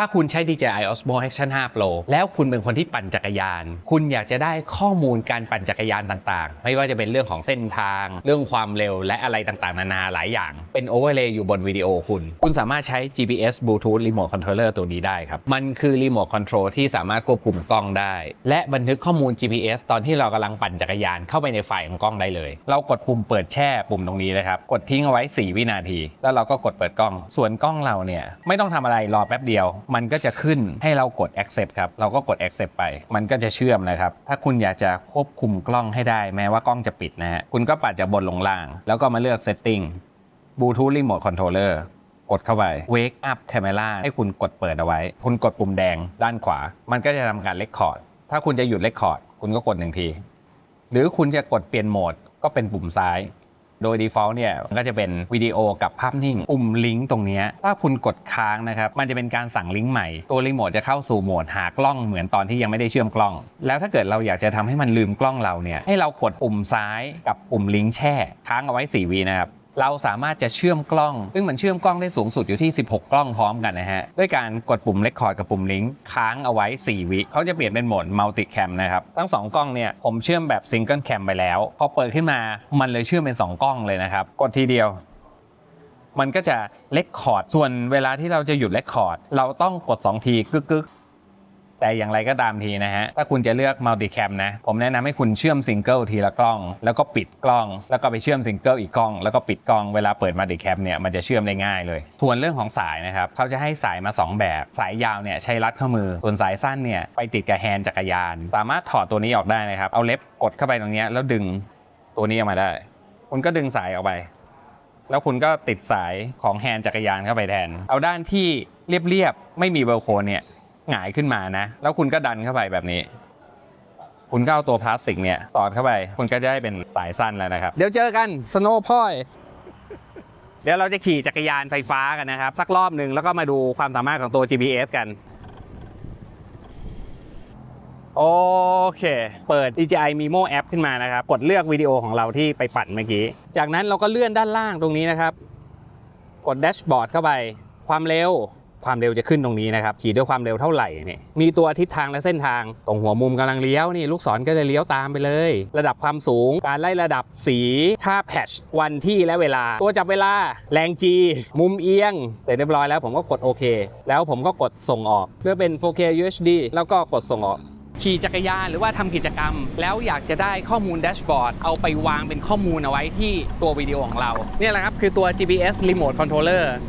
ถ้าคุณใช้ DJI Osmo Action 5 Pro แล้วคุณเป็นคนที่ปั่นจักรยาน คุณอยากจะได้ข้อมูลการปั่นจักรยานต่างๆ ไม่ว่าจะเป็นเรื่องของเส้นทาง เรื่องความเร็วและอะไรต่างๆ นานาหลายอย่าง เป็นโอเวอร์เลย์อยู่บนวิดีโอคุณ คุณสามารถใช้ GPS Bluetooth Remote Controller ตัวนี้ได้ครับ มันคือ Remote Control ที่สามารถควบคุมกล้องได้ และบันทึกข้อมูล GPS ตอนที่เรากำลังปั่นจักรยานเข้าไปในไฟล์ของกล้องได้เลย เรากดปุ่มเปิดแช่ปุ่มตรงนี้นะครับ กดทิ้งเอาไว้ 4 วินาที แล้วเราก็กดเปิดกล้อง ส่วนกล้องเราเนี่ยไม่ต้องทำอะไรรอแป๊บเดียวมันก็จะขึ้นให้เรากด accept ครับ เราก็กด accept ไป มันก็จะเชื่อมนะครับ ถ้าคุณอยากจะควบคุมกล้องให้ได้แม้ว่ากล้องจะปิดนะฮะ คุณก็ปัดจากบนลงล่าง แล้วก็มาเลือก setting Bluetooth Remote Controller กดเข้าไป Wake Up Camera ให้คุณกดเปิดเอาไว้ คุณกดปุ่มแดงด้านขวา มันก็จะทำการเลคคอร์ด ถ้าคุณจะหยุดเลคคอร์ด คุณก็กดหนึ่งที หรือคุณจะกดเปลี่ยนโหมด ก็เป็นปุ่มซ้าย โดย default เนี่ยมันก็จะเป็นวิดีโอกับภาพนิ่งปุ่มลิงก์ตรงนี้ถ้าคุณกดค้างนะครับมันจะเป็นการสั่งลิงก์ใหม่ ตัวรีโมทจะเข้าสู่โหมดหากล้องเหมือนตอนที่ยังไม่ได้เชื่อมกล้อง แล้วถ้าเกิดเราอยากจะทำให้มันลืมกล้องเราเนี่ยให้เรากดปุ่มซ้ายกับปุ่มลิงก์แช่ ค้างเอาไว้4วีนะครับ เราสามารถจะเชื่อมกล้อง ซึ่งมันเชื่อมกล้องได้สูงสุดอยู่ที่ 16 กล้องพร้อมกันนะฮะ ด้วยการกดปุ่ม Record กับปุ่มลิงก์ค้างเอาไว้ 4 วิเขาจะเปลี่ยนเป็นโหมด Multi Cam นะครับ ทั้ง 2 กล้องเนี่ยผมเชื่อมแบบ Single Cam ไปแล้ว พอเปิดขึ้นมามันเลยเชื่อมเป็น 2 กล้องเลยนะครับ กดทีเดียวมันก็จะเลคคอร์ด ส่วนเวลาที่เราจะหยุดเลคคอร์ด เราต้องกด 2 ทีกึกกึก แต่อย่างไรก็ตามทีนะฮะ ถ้าคุณจะเลือกมัลติแคมนะ ผมแนะนำให้คุณเชื่อมซิงเกิลทีละกล้อง แล้วก็ปิดกล้อง แล้วก็ไปเชื่อมซิงเกิลอีกกล้อง แล้วก็ปิดกล้อง เวลาเปิดมัลติแคมเนี่ย มันจะเชื่อมได้ง่ายเลย ส่วนเรื่องของสายนะครับ เขาจะให้สายมา 2 แบบ สายยาวเนี่ยใช้รัดข้อมือ ส่วนสายสั้นเนี่ยไปติดกับแฮนด์จักรยาน สามารถถอดตัวนี้ออกได้นะครับ เอาเล็บกดเข้าไปตรงนี้แล้วดึงตัวนี้ออกมาได้ คุณก็ดึงสายออกไป แล้วคุณก็ติดสายของแฮนด์จักรยานเข้าไปแทน เอาด้านที่เรียบๆไม่มีเวลโคนเนี่ย หงายขึ้นมานะ แล้วคุณก็ดันเข้าไปแบบนี้ คุณก็เอาตัวพลาสติกเนี่ยสอดเข้าไป คุณก็จะได้เป็นสายสั้นแล้วนะครับ เดี๋ยวเจอกันสโนว์พอยเดี๋ยวเราจะขี่จักรยานไฟฟ้ากันนะครับ สักรอบหนึ่งแล้วก็มาดูความสามารถของตัว GPS กันโอเค เปิด DJI Mimo App ขึ้นมานะครับ กดเลือกวิดีโอของเราที่ไปปั่นเมื่อกี้ จากนั้นเราก็เลื่อนด้านล่างตรงนี้นะครับ กดแดชบอร์ดเข้าไป ความเร็ว ความเร็วจะขึ้นตรงนี้นะครับขี่ด้วยความเร็วเท่าไหร่เนี่ยมีตัวทิศทางและเส้นทางตรงหัวมุมกำลังเลี้ยวนี่ลูกศรก็จะเลี้ยวตามไปเลย ระดับความสูง การไล่ระดับสีค่าแพชวันที่และเวลา ตัวจับเวลา แรงจีมุมเอียง เสร็จเรียบร้อยแล้วผมก็กดโอเค แล้วผมก็กดส่งออกเพื่อเป็น 4K UHD แล้วก็กดส่งออกขี่จักรยานหรือว่าทำกิจกรรม แล้วอยากจะได้ข้อมูลแดชบอร์ดเอาไปวางเป็นข้อมูลเอาไว้ที่ตัววิดีโอของเรา เนี่ยแหละครับ คือตัว GPS Remote Controller